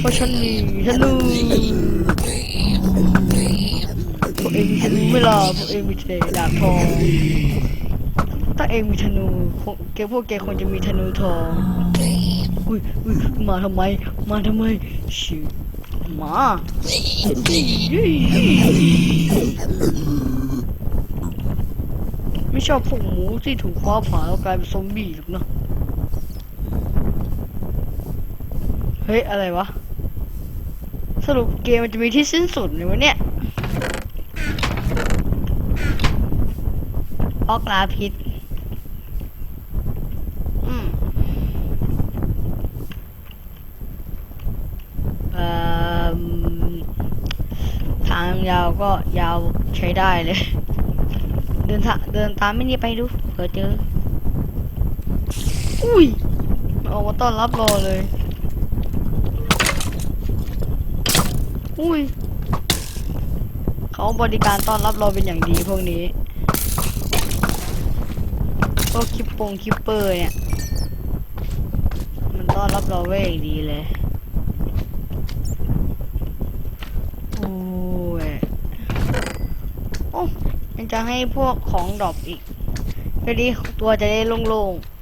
เพราะฉันมีธนูพวกเองมีธนูไม่หรอพวกเองมีแต่ดาบทอง ถ้าเองมีธนูแกพวกแกคงจะมีธนูทอง อุ้ยอุ้ยมาทำไม มาทำไมชิมาไม่ชอบพวกหมูที่ถูกฟ้าผ่าแล้วกลายเป็นซอมบี้หรอกเนาะ เฮ้ย อะไรวะ สรุปเกมมันจะมีที่สิ้นสุดเลยวะเนี่ยออกลาพิษอืมทางยาวก็ยาวใช้ได้เลย เดินทางเดินตามไม่นี่ไปดูเผื่อเจอ อุ้ยออกมาต้อนรับรอเลย อุ้ย เขาบริการต้อนรับเราเป็นอย่างดีพวกนี้พวกคิปปงคิปเปอร์เนี่ย มันต้อนรับเราไว้อย่างดีเลยโอ้ยโอ้ยังจะให้พวกของดรอปอีกก็ดีตัวจะได้โล่งๆ